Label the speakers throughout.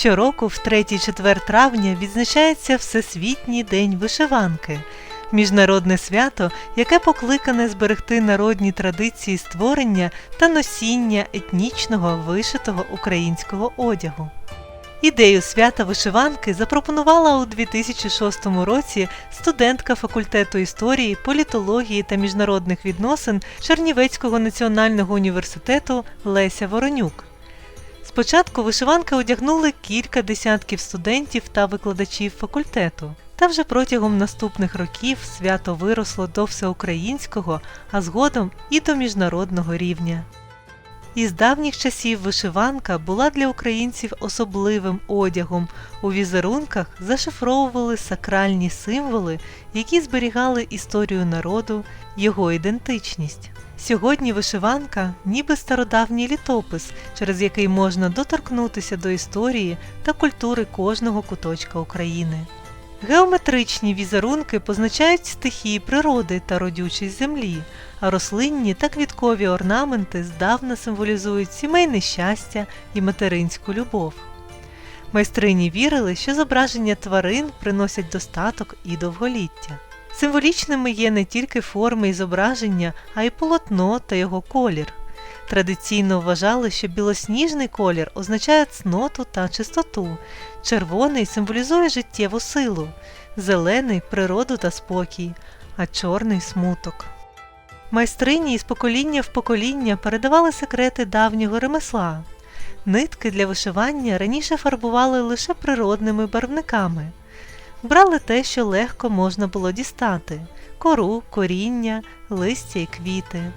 Speaker 1: Щороку, в 3-4 травня, відзначається Всесвітній день вишиванки, міжнародне свято, яке покликане зберегти народні традиції створення та носіння етнічного вишитого українського одягу. Ідею свята вишиванки запропонувала у 2006 році студентка факультету історії, політології та міжнародних відносин Чернівецького національного університету Леся Воронюк. Спочатку вишиванки одягнули кілька десятків студентів та викладачів факультету, та вже протягом наступних років свято виросло до всеукраїнського, а згодом і до міжнародного рівня. Із давніх часів вишиванка була для українців особливим одягом. У візерунках зашифровували сакральні символи, які зберігали історію народу, його ідентичність. Сьогодні вишиванка ніби стародавній літопис, через який можна доторкнутися до історії та культури кожного куточка України. Геометричні візерунки позначають стихії природи та родючість землі, а рослинні та квіткові орнаменти здавна символізують сімейне щастя і материнську любов. Майстрині вірили, що зображення тварин приносять достаток і довголіття. Символічними є не тільки форми і зображення, а й полотно та його колір. Традиційно вважали, що білосніжний колір означає цноту та чистоту, червоний символізує життєву силу, зелений природу та спокій, а чорний смуток. Майстрині із покоління в покоління передавали секрети давнього ремесла. Нитки для вишивання раніше фарбували лише природними барвниками. Брали те, що легко можна було дістати кору, коріння, листя і квіти.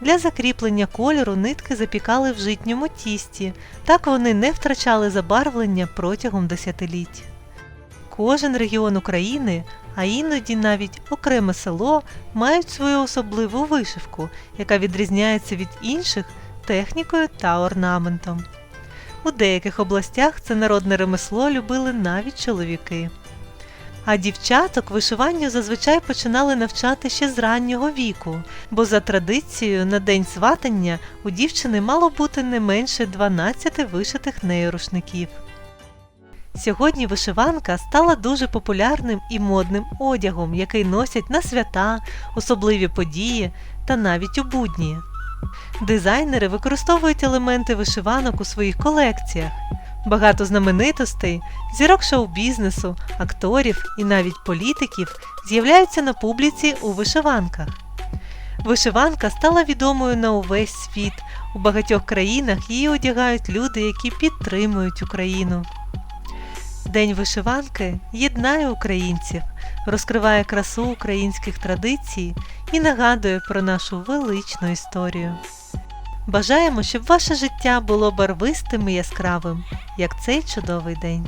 Speaker 1: Для закріплення кольору нитки запікали в житньому тісті, так вони не втрачали забарвлення протягом десятиліть. Кожен регіон України, а іноді навіть окреме село, мають свою особливу вишивку, яка відрізняється від інших технікою та орнаментом. У деяких областях це народне ремесло любили навіть чоловіки. А дівчаток вишиванню зазвичай починали навчати ще з раннього віку, бо за традицією на день сватання у дівчини мало бути не менше 12 вишитих нею рушників. Сьогодні вишиванка стала дуже популярним і модним одягом, який носять на свята, особливі події та навіть у будні. Дизайнери використовують елементи вишиванок у своїх колекціях. Багато знаменитостей, зірок шоу-бізнесу, акторів і навіть політиків з'являються на публіці у вишиванках. Вишиванка стала відомою на увесь світ. У багатьох країнах її одягають люди, які підтримують Україну. День вишиванки єднає українців, розкриває красу українських традицій і нагадує про нашу величну історію. Бажаємо, щоб ваше життя було барвистим і яскравим, як цей чудовий день.